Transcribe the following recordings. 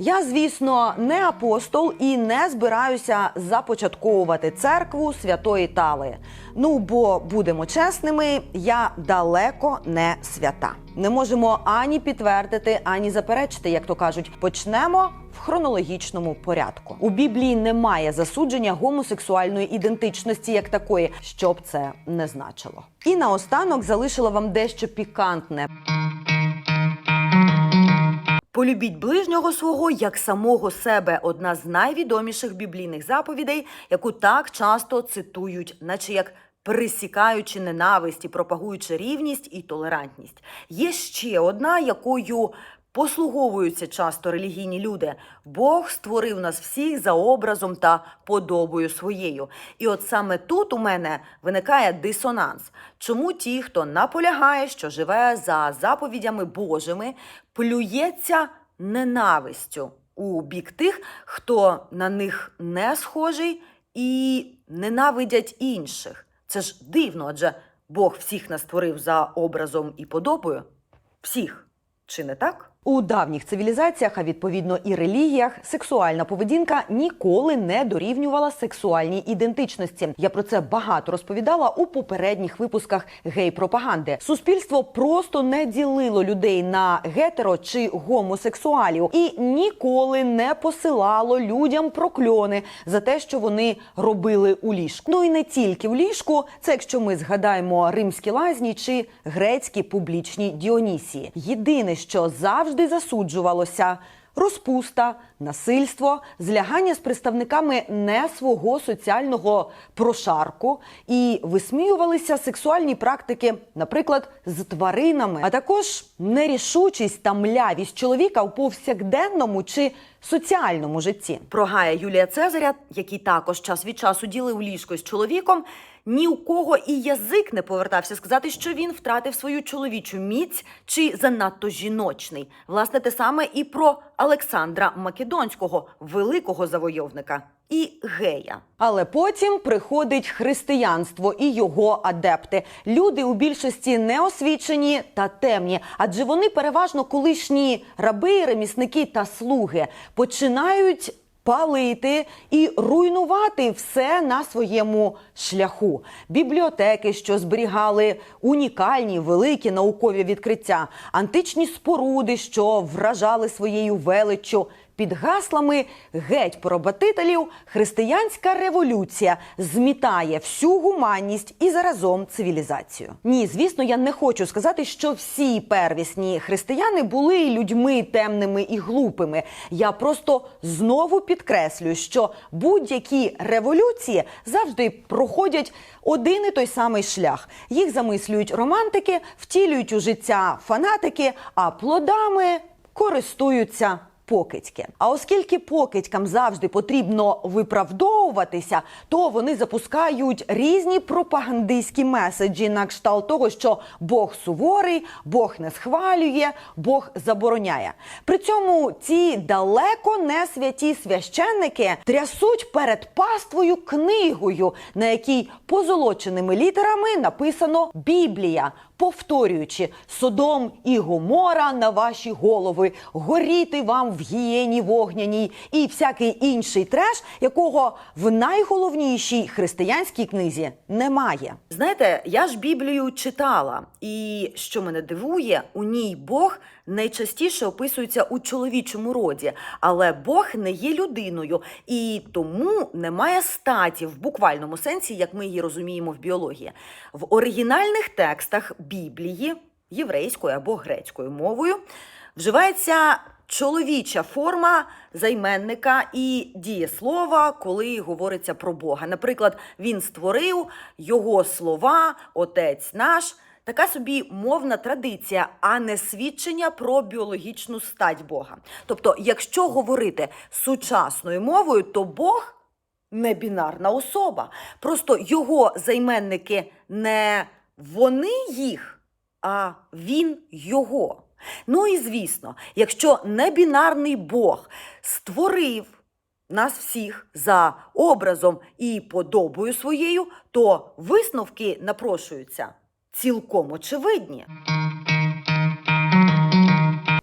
Я, звісно, не апостол і не збираюся започатковувати церкву святої Тали. Ну бо будемо чесними, я далеко не свята. Не можемо ані підтвердити, ані заперечити, як то кажуть. Почнемо в хронологічному порядку. У Біблії немає засудження гомосексуальної ідентичності як такої, що б це не значило. І наостанок залишила вам дещо пікантне. Полюбіть ближнього свого як самого себе одна з найвідоміших біблійних заповідей, яку так часто цитують, наче як присікаючи ненависть і пропагуючи рівність і толерантність. Є ще одна, якою послуговуються часто релігійні люди. Бог створив нас всіх за образом та подобою своєю. І от саме тут у мене виникає дисонанс. Чому ті, хто наполягає, що живе за заповідями Божими, плюється ненавистю у бік тих, хто на них не схожий і ненавидять інших? Це ж дивно, адже Бог всіх нас створив за образом і подобою. Всіх. Чи не так? У давніх цивілізаціях, а відповідно і релігіях, сексуальна поведінка ніколи не дорівнювала сексуальній ідентичності. Я про це багато розповідала у попередніх випусках гей-пропаганди. Суспільство просто не ділило людей на гетеро чи гомосексуалів і ніколи не посилало людям прокльони за те, що вони робили у ліжку. Ну і не тільки в ліжку, це якщо ми згадаємо римські лазні чи грецькі публічні Діонісії. Єдине, що завжди засуджувалося. Розпуста, насильство, злягання з представниками не свого соціального прошарку і висміювалися сексуальні практики, наприклад, з тваринами, а також нерішучість та млявість чоловіка у повсякденному чи соціальному житті. Про Гая Юлія Цезаря, який також час від часу ділив ліжко з чоловіком, ні у кого і язик не повертався сказати, що він втратив свою чоловічу міць чи занадто жіночний. Власне, те саме і про Олександра Македонського, великого завойовника. І гея, але потім приходить християнство і його адепти. Люди у більшості неосвічені та темні, адже вони переважно колишні раби, ремісники та слуги починають палити і руйнувати все на своєму шляху. Бібліотеки, що зберігали унікальні великі наукові відкриття, античні споруди, що вражали своєю величчю. Під гаслами геть пробатителів християнська революція змітає всю гуманність і заразом цивілізацію. Ні, звісно, я не хочу сказати, що всі первісні християни були людьми темними і глупими. Я просто знову підкреслюю, що будь-які революції завжди проходять один і той самий шлях. Їх замислюють романтики, втілюють у життя фанатики, а плодами користуються покидьки. А оскільки покидькам завжди потрібно виправдовуватися, то вони запускають різні пропагандистські меседжі на кшталт того, що Бог суворий, Бог не схвалює, Бог забороняє. При цьому ці далеко не святі священники трясуть перед паствою книгою, на якій позолоченими літерами написано Біблія. Повторюючи Содом і Гомора на ваші голови, горіти вам в гієні вогняній і всякий інший треш, якого в найголовнішій християнській книзі немає. Знаєте, я ж Біблію читала, і що мене дивує, у ній Бог найчастіше описується у чоловічому роді, але Бог не є людиною і тому немає статі в буквальному сенсі, як ми її розуміємо в біології. В оригінальних текстах Біблії єврейською або грецькою мовою вживається чоловіча форма займенника і дієслова, коли говориться про Бога. Наприклад, він створив його слова, отець наш. Така собі мовна традиція, а не свідчення про біологічну стать Бога. Тобто, якщо говорити сучасною мовою, то Бог не бінарна особа. Просто його займенники не вони їх, а він його. Ну і звісно, якщо небінарний Бог створив нас всіх за образом і подобою своєю, то висновки напрошуються цілком очевидні.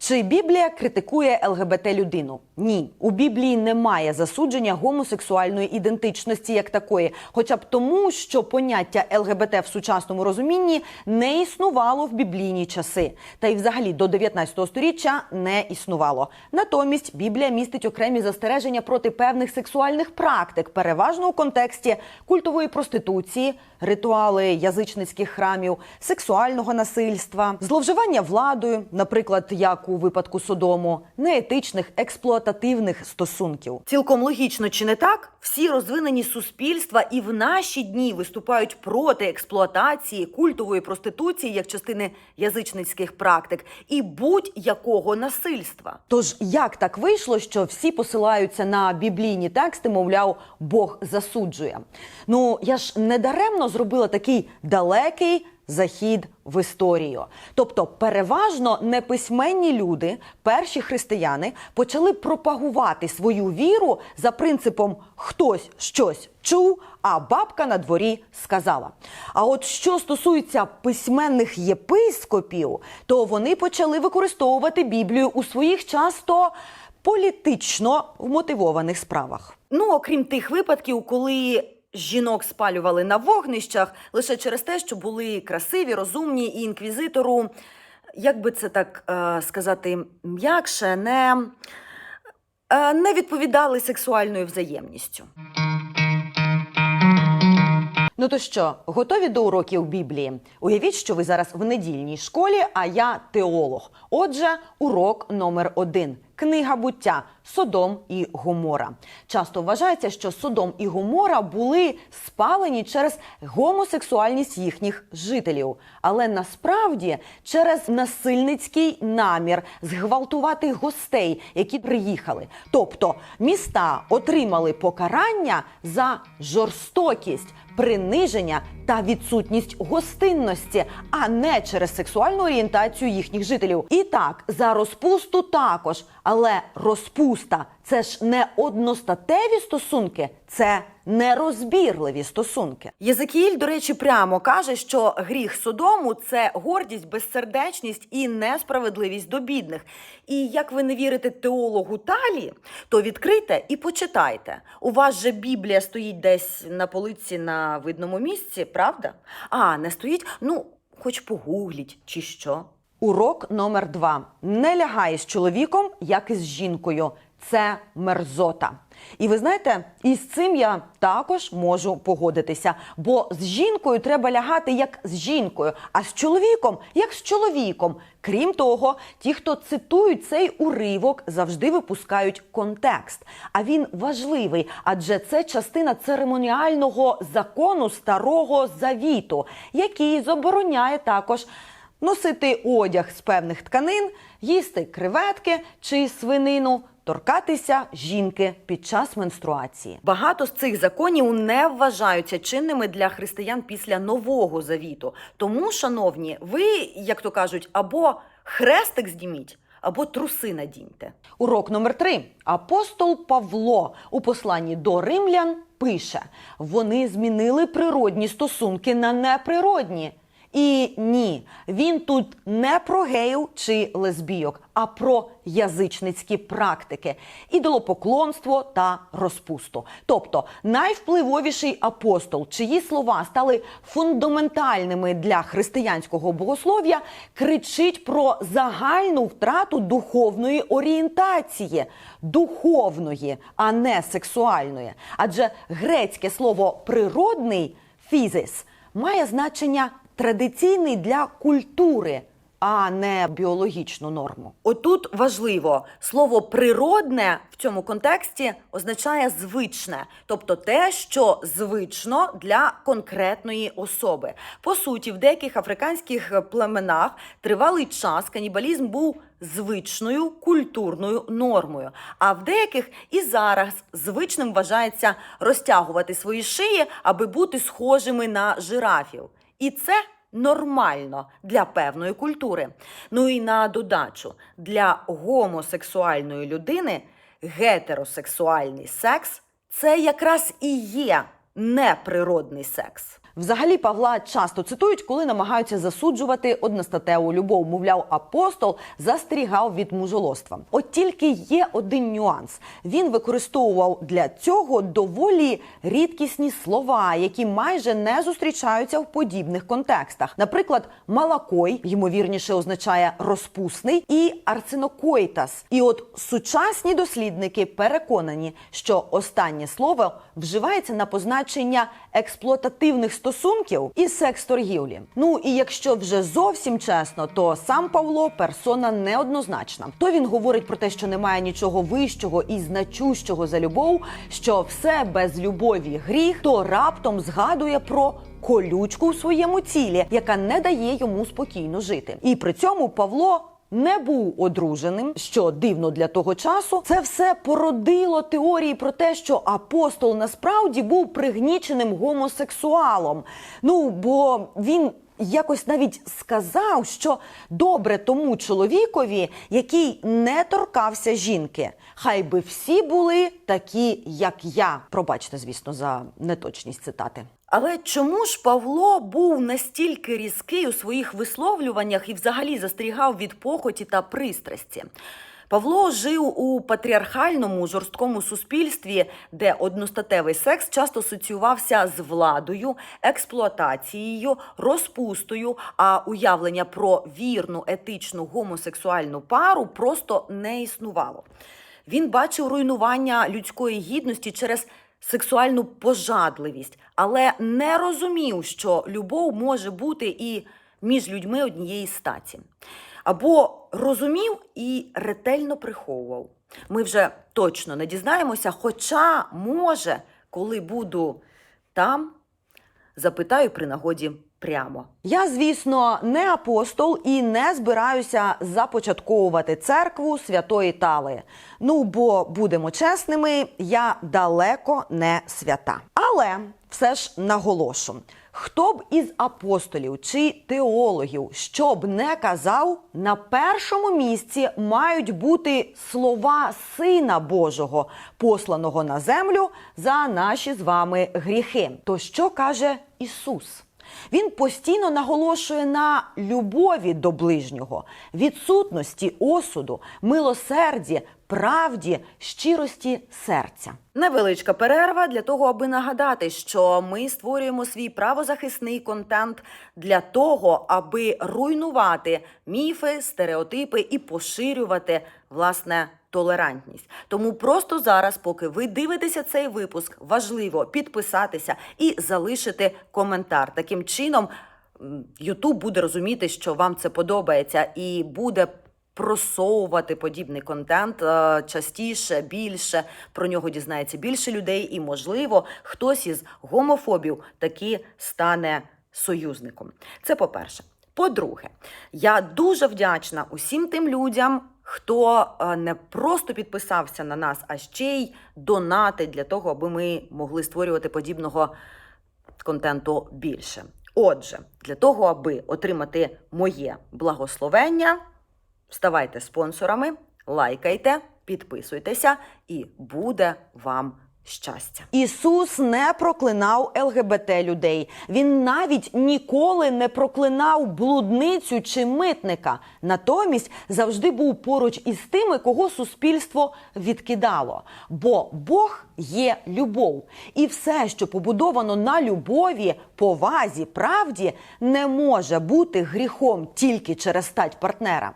Чи Біблія критикує ЛГБТ людину? Ні, у Біблії немає засудження гомосексуальної ідентичності як такої, хоча б тому, що поняття ЛГБТ в сучасному розумінні не існувало в біблійні часи, та й взагалі до 19 століття не існувало. Натомість Біблія містить окремі застереження проти певних сексуальних практик, переважно у контексті культової проституції, ритуали язичницьких храмів, сексуального насильства, зловживання владою, наприклад, як у випадку Содому, неетичних експлуатативних стосунків. Цілком логічно, чи не так? Всі розвинені суспільства і в наші дні виступають проти експлуатації культової проституції як частини язичницьких практик і будь-якого насильства. Тож як так вийшло, що всі посилаються на біблійні тексти, мовляв, Бог засуджує? Ну я ж не даремно зробила такий далекий захід в історію. Тобто, переважно неписьменні люди, перші християни, почали пропагувати свою віру за принципом хтось щось чув, а бабка на дворі сказала. А от що стосується письменних єпископів, то вони почали використовувати Біблію у своїх часто політично вмотивованих справах. Ну, окрім тих випадків, коли жінок спалювали на вогнищах лише через те, що були красиві, розумні і інквізитору, як би це так е, сказати, м'якше, не, е, не відповідали сексуальною взаємністю. Ну то що, готові до уроків Біблії? Уявіть, що ви зараз в недільній школі, а я теолог. Отже, урок номер один. Книга буття Содом і Гомора. Часто вважається, що Содом і Гомора були спалені через гомосексуальність їхніх жителів, але насправді через насильницький намір зґвалтувати гостей, які приїхали. Тобто міста отримали покарання за жорстокість, приниження та відсутність гостинності, а не через сексуальну орієнтацію їхніх жителів. І так, за розпусту також. Але розпуста це ж не одностатеві стосунки, це нерозбірливі стосунки. Єзекіїль, до речі, прямо каже, що гріх Содому це гордість, безсердечність і несправедливість до бідних. І як ви не вірите теологу Талі, то відкрийте і почитайте. У вас же Біблія стоїть десь на полиці на видному місці, правда? А не стоїть? Ну, хоч погугліть чи що. Урок номер два: не лягай з чоловіком, як і з жінкою. Це мерзота. І ви знаєте, із цим я також можу погодитися. Бо з жінкою треба лягати як з жінкою, а з чоловіком як з чоловіком. Крім того, ті, хто цитують цей уривок, завжди випускають контекст. А він важливий, адже це частина церемоніального закону старого завіту, який забороняє також носити одяг з певних тканин, їсти креветки чи свинину. Торкатися жінки під час менструації. Багато з цих законів не вважаються чинними для християн після нового завіту. Тому, шановні, ви, як то кажуть, або хрестик здіміть, або труси надіньте. Урок номер три. Апостол Павло у посланні до римлян пише: вони змінили природні стосунки на неприродні. І ні, він тут не про геїв чи лесбійок, а про язичницькі практики, ідолопоклонство та розпусту. Тобто найвпливовіший апостол, чиї слова стали фундаментальними для християнського богослов'я, кричить про загальну втрату духовної орієнтації, духовної, а не сексуальної. Адже грецьке слово природний фізис має значення традиційний для культури, а не біологічну норму. Отут важливо слово природне в цьому контексті означає звичне, тобто те, що звично для конкретної особи. По суті, в деяких африканських племенах тривалий час канібалізм був звичною культурною нормою. А в деяких і зараз звичним вважається розтягувати свої шиї, аби бути схожими на жирафів. І це нормально для певної культури. Ну і на додачу, для гомосексуальної людини гетеросексуальний секс це якраз і є неприродний секс. Взагалі Павла часто цитують, коли намагаються засуджувати одностатеву любов. Мовляв, апостол застерігав від мужолоства. От тільки є один нюанс: він використовував для цього доволі рідкісні слова, які майже не зустрічаються в подібних контекстах. Наприклад, малакой, ймовірніше, означає розпусний, і арцинокоїтас. І от сучасні дослідники переконані, що останнє слово вживається на позначення експлуатативних стосунків і секс-торгівлі. Ну і якщо вже зовсім чесно, то сам Павло персона неоднозначна. То він говорить про те, що немає нічого вищого і значущого за любов, що все без любові гріх, то раптом згадує про. Колючку в своєму тілі, яка не дає йому спокійно жити, і при цьому Павло не був одруженим, що дивно для того часу. Це все породило теорії про те, що апостол насправді був пригніченим гомосексуалом. Ну бо він. Якось навіть сказав, що добре тому чоловікові, який не торкався жінки. Хай би всі були такі, як я. Пробачте, звісно, за неточність цитати. Але чому ж Павло був настільки різкий у своїх висловлюваннях і взагалі застерігав від похоті та пристрасті? Павло жив у патріархальному жорсткому суспільстві, де одностатевий секс часто асоціювався з владою, експлуатацією, розпустою, а уявлення про вірну етичну гомосексуальну пару просто не існувало. Він бачив руйнування людської гідності через сексуальну пожадливість, але не розумів, що любов може бути і між людьми однієї статі. Або розумів і ретельно приховував. Ми вже точно не дізнаємося, хоча, може, коли буду там, запитаю при нагоді прямо. Я, звісно, не апостол і не збираюся започатковувати церкву святої Тали. Ну, бо будемо чесними, я далеко не свята. Але все ж наголошу. Хто б із апостолів чи теологів що б не казав, на першому місці мають бути слова Сина Божого, посланого на землю за наші з вами гріхи. То що каже Ісус? Він постійно наголошує на любові до ближнього, відсутності осуду, милосерді, правді, щирості серця. Невеличка перерва для того, аби нагадати, що ми створюємо свій правозахисний контент для того, аби руйнувати міфи, стереотипи і поширювати власне. Толерантність. Тому просто зараз, поки ви дивитеся цей випуск, важливо підписатися і залишити коментар. Таким чином, Ютуб буде розуміти, що вам це подобається, і буде просовувати подібний контент е, частіше, більше про нього дізнається більше людей, і, можливо, хтось із гомофобів таки стане союзником. Це по-перше. По-друге, я дуже вдячна усім тим людям, хто е, не просто підписався на нас, а ще й донатить для того, аби ми могли створювати подібного контенту більше. Отже, для того, аби отримати моє благословення, ставайте спонсорами, лайкайте, підписуйтеся, і буде вам щастя. Ісус не проклинав ЛГБТ людей. Він навіть ніколи не проклинав блудницю чи митника. Натомість завжди був поруч із тими, кого суспільство відкидало. Бо Бог є любов, і все, що побудовано на любові, повазі, правді, не може бути гріхом тільки через стать партнера.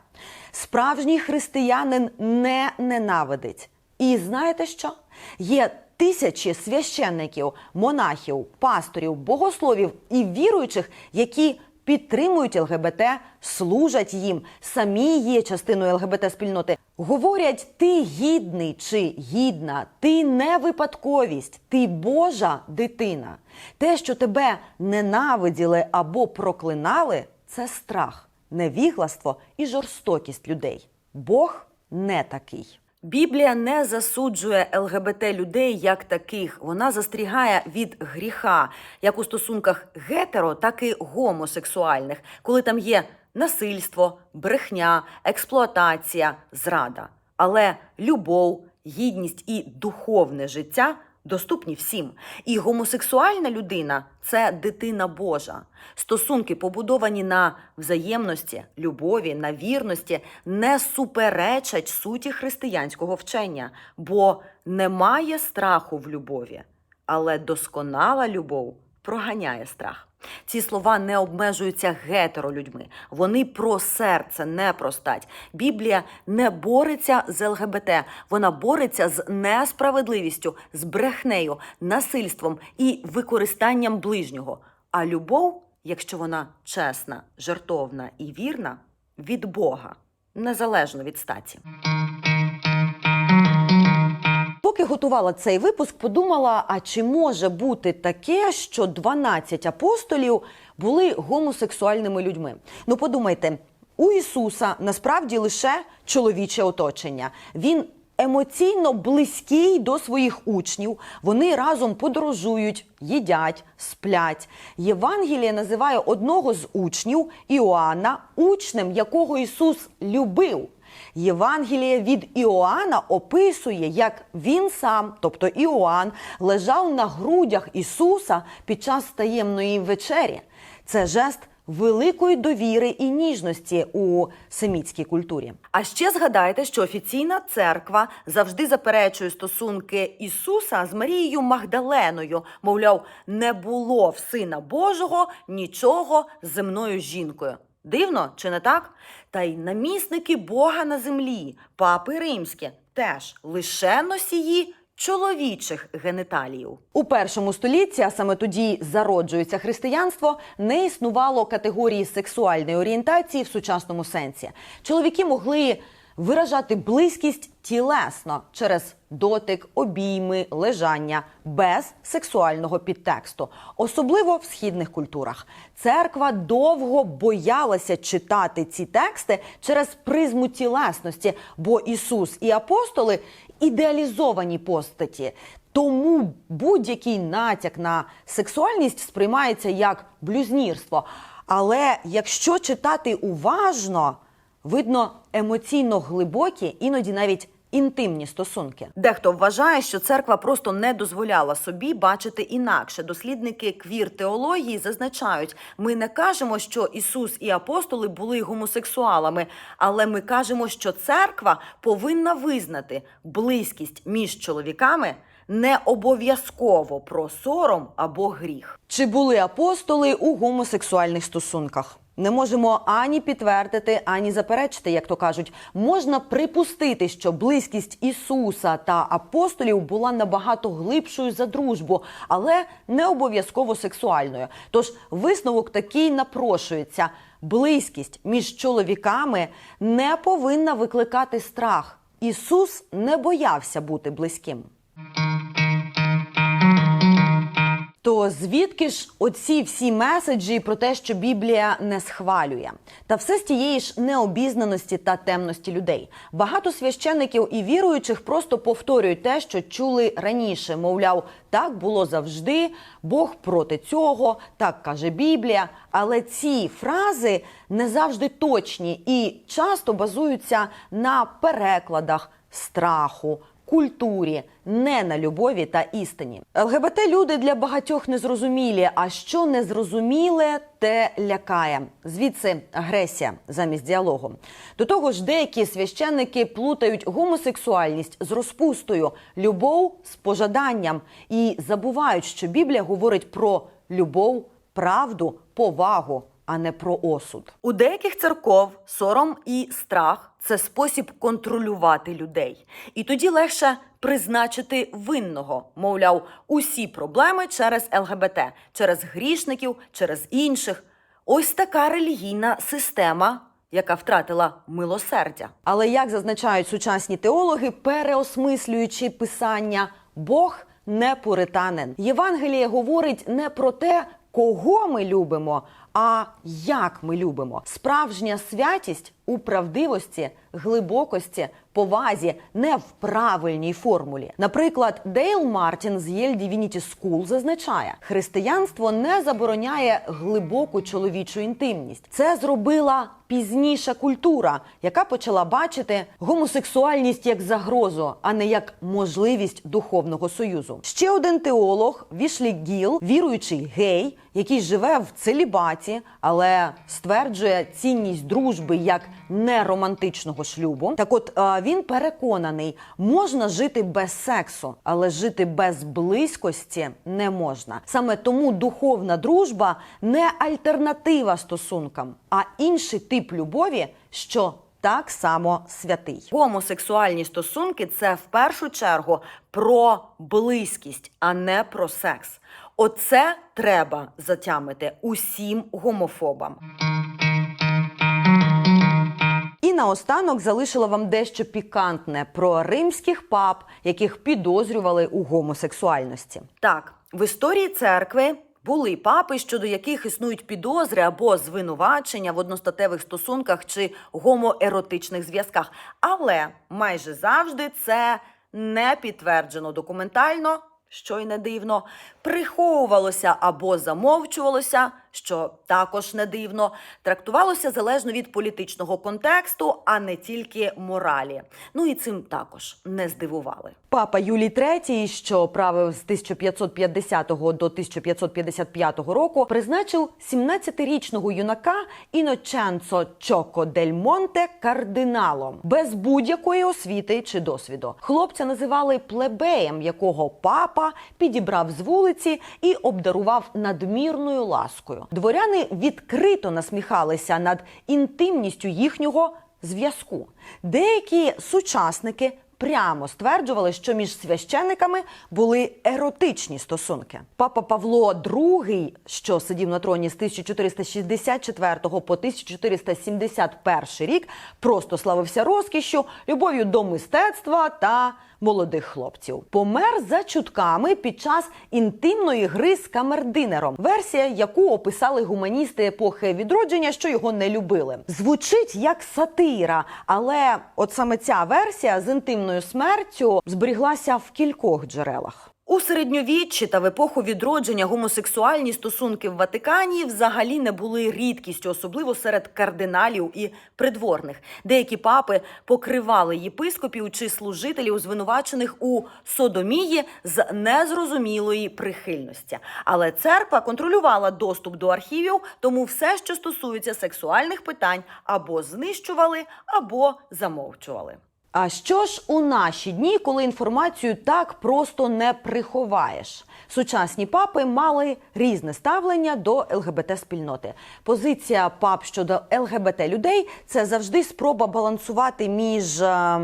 Справжній християнин не ненавидить. І знаєте що? Є тисячі священників, монахів, пасторів, богословів і віруючих, які підтримують ЛГБТ, служать їм, самі є частиною ЛГБТ спільноти. Говорять, ти гідний чи гідна, ти не випадковість, ти Божа дитина. Те, що тебе ненавиділи або проклинали, це страх, невігластво і жорстокість людей. Бог не такий. Біблія не засуджує ЛГБТ людей як таких. Вона застерігає від гріха, як у стосунках гетеро, так і гомосексуальних, коли там є насильство, брехня, експлуатація, зрада. Але любов, гідність і духовне життя доступні всім. І гомосексуальна людина це дитина Божа. Стосунки, побудовані на взаємності, любові, на вірності, не суперечать суті християнського вчення, бо немає страху в любові, але досконала любов проганяє страх. Ці слова не обмежуються гетеролюдьми. Вони про серце, не про стать. Біблія не бореться з ЛГБТ, вона бореться з несправедливістю, з брехнею, насильством і використанням ближнього. А любов, якщо вона чесна, жертовна і вірна, від Бога, незалежно від статі. Поки готувала цей випуск, подумала: а чи може бути таке, що 12 апостолів були гомосексуальними людьми? Ну, подумайте, у Ісуса насправді лише чоловіче оточення. Він емоційно близький до своїх учнів. Вони разом подорожують, їдять, сплять. Євангеліє називає одного з учнів Іоанна учнем, якого Ісус любив. Євангеліє від Іоанна описує, як він сам, тобто Іоанн, лежав на грудях Ісуса під час таємної вечері. Це жест великої довіри і ніжності у семітській культурі. А ще згадайте, що офіційна церква завжди заперечує стосунки Ісуса з Марією Магдаленою. Мовляв, не було в Сина Божого нічого земною жінкою. Дивно, чи не так? Та й намісники Бога на землі, папи римські, теж лише носії чоловічих геніталіїв. У першому столітті, а саме тоді зароджується християнство, не існувало категорії сексуальної орієнтації в сучасному сенсі. Чоловіки могли виражати близькість тілесно через дотик, обійми, лежання без сексуального підтексту, особливо в східних культурах. Церква довго боялася читати ці тексти через призму тілесності, бо Ісус і апостоли ідеалізовані постаті. Тому будь-який натяк на сексуальність сприймається як блюзнірство. Але якщо читати уважно, видно емоційно глибокі, іноді навіть інтимні стосунки. Дехто вважає, що церква просто не дозволяла собі бачити інакше. Дослідники квір теології зазначають: ми не кажемо, що Ісус і апостоли були гомосексуалами, але ми кажемо, що церква повинна визнати близькість між чоловіками. Не обов'язково про сором або гріх. Чи були апостоли у гомосексуальних стосунках? Не можемо ані підтвердити, ані заперечити, як то кажуть. Можна припустити, що близькість Ісуса та апостолів була набагато глибшою за дружбу, але не обов'язково сексуальною. Тож висновок такий напрошується: близькість між чоловіками не повинна викликати страх. Ісус не боявся бути близьким. То звідки ж оці всі меседжі про те, що Біблія не схвалює? Та все з тієї ж необізнаності та темності людей. Багато священиків і віруючих просто повторюють те, що чули раніше. Мовляв, так було завжди, Бог проти цього, так каже Біблія. Але ці фрази не завжди точні і часто базуються на перекладах страху культурі, не на любові та істині. ЛГБТ люди для багатьох незрозумілі. А що незрозуміле, те лякає. Звідси агресія замість діалогу. До того ж, деякі священники плутають гомосексуальність з розпустою, любов з пожаданням і забувають, що Біблія говорить про любов, правду, повагу. А не про осуд у деяких церков сором і страх це спосіб контролювати людей, і тоді легше призначити винного, мовляв, усі проблеми через ЛГБТ, через грішників, через інших. Ось така релігійна система, яка втратила милосердя. Але як зазначають сучасні теологи, переосмислюючи писання, Бог не пуританин. Євангеліє говорить не про те, кого ми любимо, а як ми любимо. Справжня святість у правдивості, глибокості, повазі, не в правильній формулі. Наприклад, Дейл Мартін з Yale Divinity School зазначає, християнство не забороняє глибоку чоловічу інтимність. Це зробила пізніша культура, яка почала бачити гомосексуальність як загрозу, а не як можливість духовного союзу. Ще один теолог Вішлі Гіл, віруючий гей, який живе в целібаті, але стверджує цінність дружби як неромантичного шлюбу. Так, от е, він переконаний, можна жити без сексу, але жити без близькості не можна. Саме тому духовна дружба не альтернатива стосункам, а інший тип любові, що так само святий. Гомосексуальні стосунки це в першу чергу про близькість, а не про секс. Оце треба затямити усім гомофобам. І наостанок залишила вам дещо пікантне про римських пап, яких підозрювали у гомосексуальності. Так, в історії церкви були папи, щодо яких існують підозри або звинувачення в одностатевих стосунках чи гомоеротичних зв'язках. Але майже завжди це не підтверджено документально, що й не дивно, приховувалося або замовчувалося, що також не дивно, трактувалося залежно від політичного контексту, а не тільки моралі. Ну і цим також не здивували. Папа Юлій III, що правив з 1550 до 1555 року, призначив 17-річного юнака Іноченцо Чоко дель Монте кардиналом без будь-якої освіти чи досвіду. Хлопця називали плебеєм, якого папа підібрав з вулиці і обдарував надмірною ласкою. Дворяни відкрито насміхалися над інтимністю їхнього зв'язку. Деякі сучасники прямо стверджували, що між священниками були еротичні стосунки. Папа Павло II, що сидів на троні з 1464 по 1471 рік, просто славився розкішшю, любов'ю до мистецтва та молодих хлопців. Помер за чутками під час інтимної гри з камердинером, версія, яку описали гуманісти епохи відродження, що його не любили. Звучить як сатира, але от саме ця версія з інтимною смертю зберіглася в кількох джерелах. У середньовіччі та в епоху відродження гомосексуальні стосунки в Ватикані взагалі не були рідкістю, особливо серед кардиналів і придворних. Деякі папи покривали єпископів чи служителів, звинувачених у содомії з незрозумілої прихильності. Але церква контролювала доступ до архівів, тому все, що стосується сексуальних питань, або знищували, або замовчували. А що ж у наші дні, коли інформацію так просто не приховаєш? Сучасні папи мали різне ставлення до ЛГБТ-спільноти. Позиція пап щодо ЛГБТ людей це завжди спроба балансувати між е,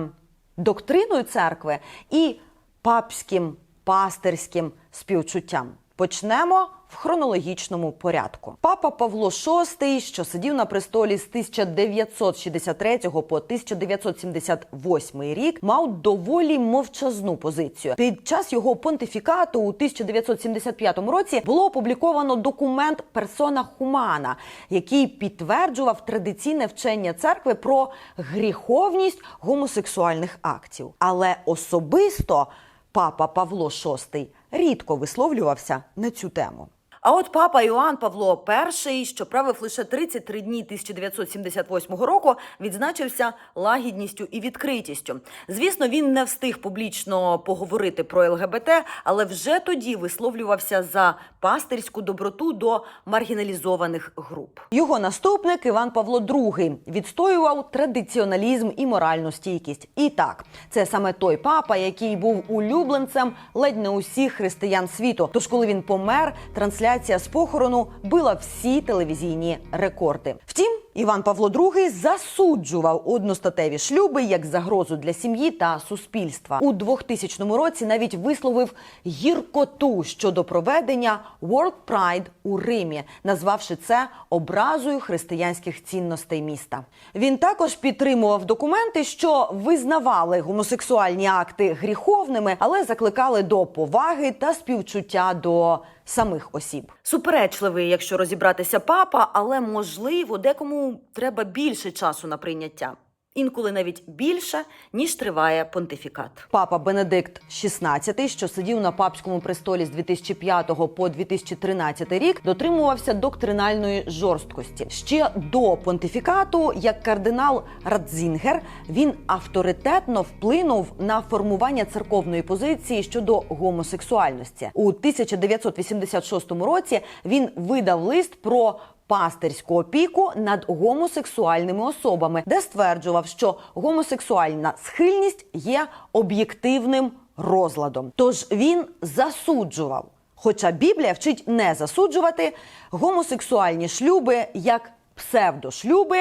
доктриною церкви і папським пастирським співчуттям. Почнемо в хронологічному порядку. Папа Павло VI, що сидів на престолі з 1963 по 1978 рік, мав доволі мовчазну позицію. Під час його понтифікату у 1975 році було опубліковано документ Персона Хумана, який підтверджував традиційне вчення церкви про гріховність гомосексуальних актів. Але особисто папа Павло VI рідко висловлювався на цю тему. А от папа Іоанн Павло І, що правив лише 33 дні 1978 року, відзначився лагідністю і відкритістю. Звісно, він не встиг публічно поговорити про ЛГБТ, але вже тоді висловлювався за пастирську доброту до маргіналізованих груп. Його наступник Іван Павло II відстоював традиціоналізм і моральну стійкість. І так, це саме той папа, який був улюбленцем ледь не усіх християн світу. Тож, коли він помер, трансляція з похорону била всі телевізійні рекорди. Втім, Іван Павло II засуджував одностатеві шлюби як загрозу для сім'ї та суспільства. У 2000 році навіть висловив гіркоту щодо проведення World Pride у Римі, назвавши це образою християнських цінностей міста. Він також підтримував документи, що визнавали гомосексуальні акти гріховними, але закликали до поваги та співчуття до самих осіб. Суперечливий, якщо розібратися папа, але можливо, декому треба більше часу на прийняття. Інколи навіть більше, ніж триває понтифікат. Папа Бенедикт XVI, що сидів на папському престолі з 2005 по 2013 рік, дотримувався доктринальної жорсткості. Ще до понтифікату, як кардинал Радзінгер, він авторитетно вплинув на формування церковної позиції щодо гомосексуальності. У 1986 році він видав лист про пастирську опіку над гомосексуальними особами, де стверджував, що гомосексуальна схильність є об'єктивним розладом. Тож він засуджував. Хоча Біблія вчить не засуджувати гомосексуальні шлюби як псевдошлюби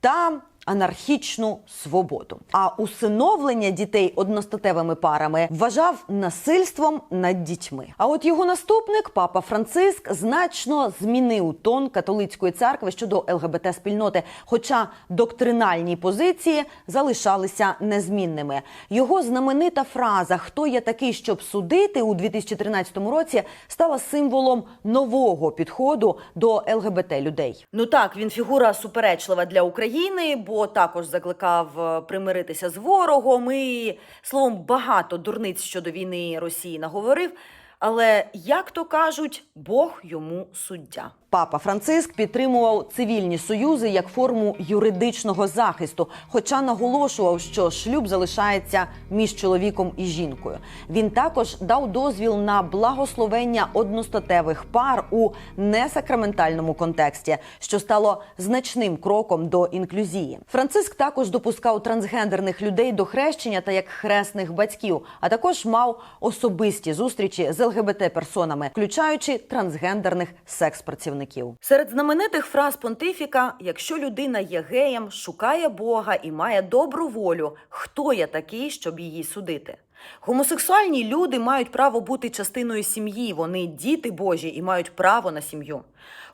та анархічну свободу. А усиновлення дітей одностатевими парами вважав насильством над дітьми. А от його наступник, папа Франциск, значно змінив тон католицької церкви щодо ЛГБТ спільноти, хоча доктринальні позиції залишалися незмінними. Його знаменита фраза Хто я такий, щоб судити у 2013 році стала символом нового підходу до ЛГБТ людей. Ну так, він фігура суперечлива для України, бо також закликав е, примиритися з ворогом і словом багато дурниць щодо війни Росії наговорив. Але як то кажуть, Бог йому суддя. Папа Франциск підтримував цивільні союзи як форму юридичного захисту, хоча наголошував, що шлюб залишається між чоловіком і жінкою. Він також дав дозвіл на благословення одностатевих пар у несакраментальному контексті, що стало значним кроком до інклюзії. Франциск також допускав трансгендерних людей до хрещення та як хресних батьків, а також мав особисті зустрічі з ЛГБТ персонами, включаючи трансгендерних секс-працівників. Серед знаменитих фраз понтифіка: якщо людина є геєм, шукає Бога і має добру волю, хто я такий, щоб її судити? Гомосексуальні люди мають право бути частиною сім'ї, вони діти Божі і мають право на сім'ю.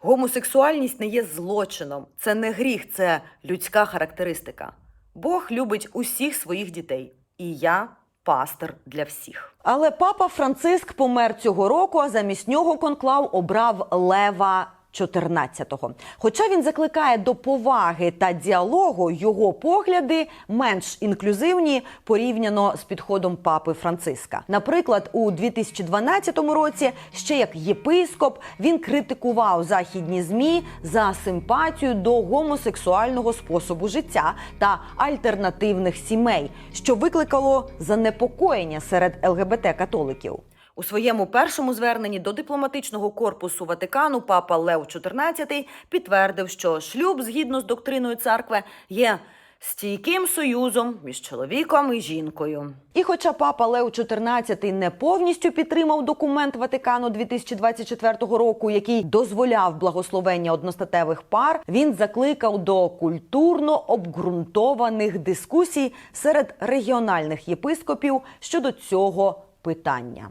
Гомосексуальність не є злочином, це не гріх, це людська характеристика. Бог любить усіх своїх дітей, і я пастир для всіх. Але папа Франциск помер цього року, а замість нього конклав обрав Лева. 14-го. Хоча він закликає до поваги та діалогу, його погляди менш інклюзивні порівняно з підходом папи Франциска. Наприклад, у 2012 році, ще як єпископ, він критикував західні змі за симпатію до гомосексуального способу життя та альтернативних сімей, що викликало занепокоєння серед ЛГБТ-католиків. У своєму першому зверненні до дипломатичного корпусу Ватикану папа Лев XIV підтвердив, що шлюб, згідно з доктриною церкви, є стійким союзом між чоловіком і жінкою. І хоча папа Лев XIV не повністю підтримав документ Ватикану 2024 року, який дозволяв благословення одностатевих пар, він закликав до культурно обґрунтованих дискусій серед регіональних єпископів щодо цього питання,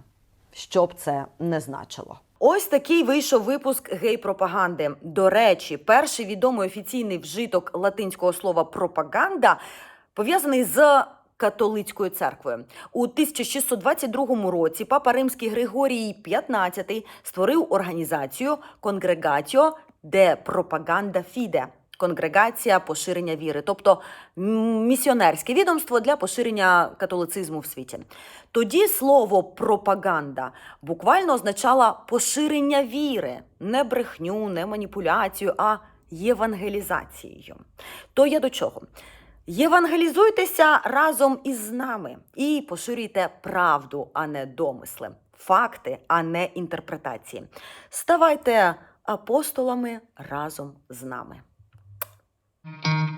що б це не значило. Ось такий вийшов випуск гей-пропаганди. До речі, перший відомий офіційний вжиток латинського слова пропаганда пов'язаний з католицькою церквою. У 1622 році папа Римський Григорій XV створив організацію Конгрегатіо де пропаганда фіде. Конгрегація поширення віри, тобто місіонерське відомство для поширення католицизму в світі. Тоді слово пропаганда буквально означало поширення віри, не брехню, не маніпуляцію, а євангелізацією. То я до чого? Євангелізуйтеся разом із нами і поширюйте правду, а не домисли, факти, а не інтерпретації. Ставайте апостолами разом з нами. Thank you.